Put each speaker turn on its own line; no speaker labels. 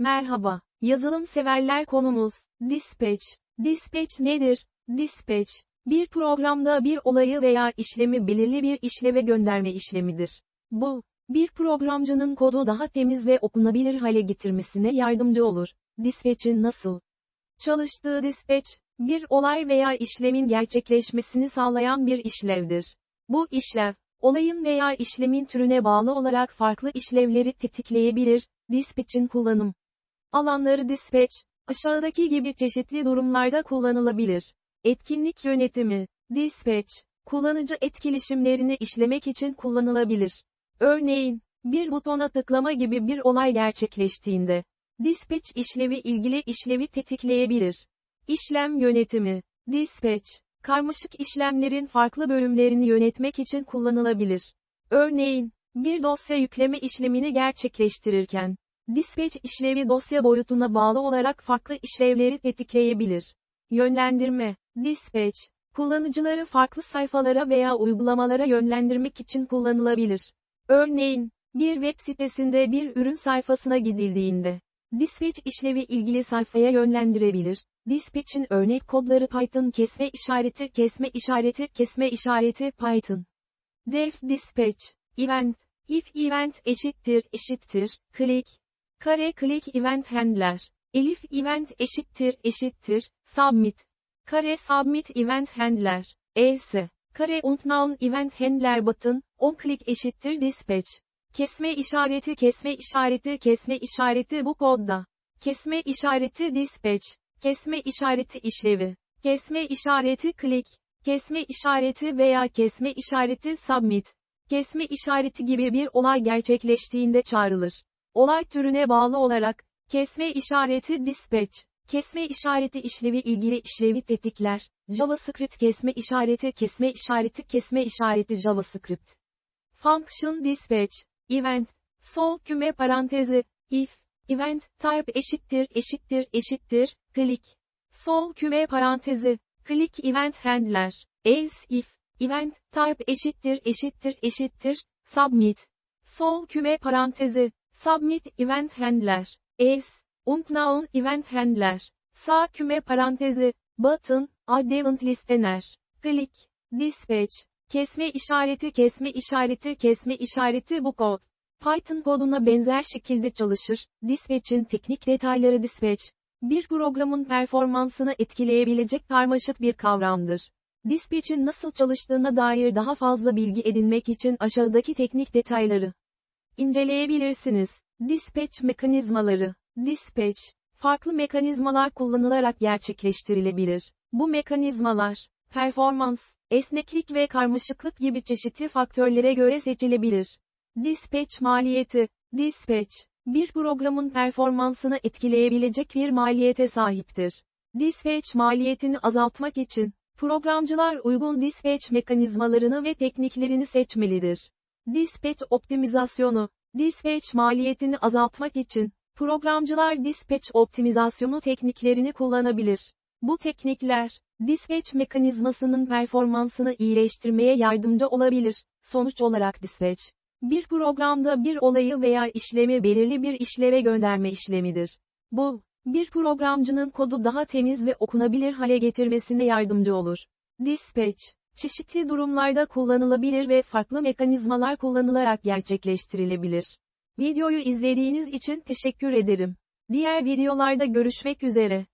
Merhaba, yazılım severler konumuz, Dispatch. Dispatch nedir? Dispatch, bir programda bir olayı veya işlemi belirli bir işleve gönderme işlemidir. Bu, bir programcının kodu daha temiz ve okunabilir hale getirmesine yardımcı olur. Dispatch'in nasıl çalıştığı dispatch, bir olay veya işlemin gerçekleşmesini sağlayan bir işlevdir. Bu işlev, olayın veya işlemin türüne bağlı olarak farklı işlevleri tetikleyebilir. Dispatch'in kullanım alanları dispatch, aşağıdaki gibi çeşitli durumlarda kullanılabilir. Etkinlik yönetimi, dispatch, kullanıcı etkileşimlerini işlemek için kullanılabilir. Örneğin, bir butona tıklama gibi bir olay gerçekleştiğinde, dispatch işlevi ilgili işlevi tetikleyebilir. İşlem yönetimi, dispatch, karmaşık işlemlerin farklı bölümlerini yönetmek için kullanılabilir. Örneğin, bir dosya yükleme işlemini gerçekleştirirken, dispatch işlevi dosya boyutuna bağlı olarak farklı işlevleri tetikleyebilir. Yönlendirme, dispatch, kullanıcıları farklı sayfalara veya uygulamalara yönlendirmek için kullanılabilir. Örneğin, bir web sitesinde bir ürün sayfasına gidildiğinde, dispatch işlevi ilgili sayfaya yönlendirebilir. Dispatch'in örnek kodları Python kesme işareti kesme işareti kesme işareti Python. Def dispatch, event, if event eşittir eşittir, click, kare click event handler, elif event eşittir eşittir, submit, kare submit event handler, else, kare unknown event handler button, on click eşittir dispatch. Kesme işareti kesme işareti kesme işareti bu kodda. Kesme işareti dispatch. Kesme işareti işlevi. Kesme işareti click. Kesme işareti veya kesme işareti submit. Kesme işareti gibi bir olay gerçekleştiğinde çağrılır. Olay türüne bağlı olarak, kesme işareti dispatch. Kesme işareti işlevi ilgili işlevi tetikler. JavaScript kesme işareti kesme işareti kesme işareti JavaScript. Function dispatch. Event. Sol küme parantezi. If. Event type eşittir eşittir eşittir. Click. Sol küme parantezi. Click event handler. Else if. Event type eşittir eşittir eşittir. Submit. Sol küme parantezi. Submit event handler. Else. Unknown event handler. Sağ küme parantezi. Button. Add event listener. Click. Dispatch. Kesme işareti kesme işareti kesme işareti bu kod. Python koduna benzer şekilde çalışır. Dispatch'in teknik detayları dispatch, bir programın performansını etkileyebilecek karmaşık bir kavramdır. Dispatch'in nasıl çalıştığına dair daha fazla bilgi edinmek için aşağıdaki teknik detayları inceleyebilirsiniz. Dispatch mekanizmaları. Dispatch, farklı mekanizmalar kullanılarak gerçekleştirilebilir. Bu mekanizmalar, performans, esneklik ve karmaşıklık gibi çeşitli faktörlere göre seçilebilir. Dispatch maliyeti, dispatch, bir programın performansını etkileyebilecek bir maliyete sahiptir. Dispatch maliyetini azaltmak için, programcılar uygun dispatch mekanizmalarını ve tekniklerini seçmelidir. Dispatch optimizasyonu, dispatch maliyetini azaltmak için, programcılar dispatch optimizasyonu tekniklerini kullanabilir. Bu teknikler, dispatch mekanizmasının performansını iyileştirmeye yardımcı olabilir. Sonuç olarak dispatch, bir programda bir olayı veya işlemi belirli bir işleve gönderme işlemidir. Bu, bir programcının kodu daha temiz ve okunabilir hale getirmesine yardımcı olur. Dispatch, çeşitli durumlarda kullanılabilir ve farklı mekanizmalar kullanılarak gerçekleştirilebilir. Videoyu izlediğiniz için teşekkür ederim. Diğer videolarda görüşmek üzere.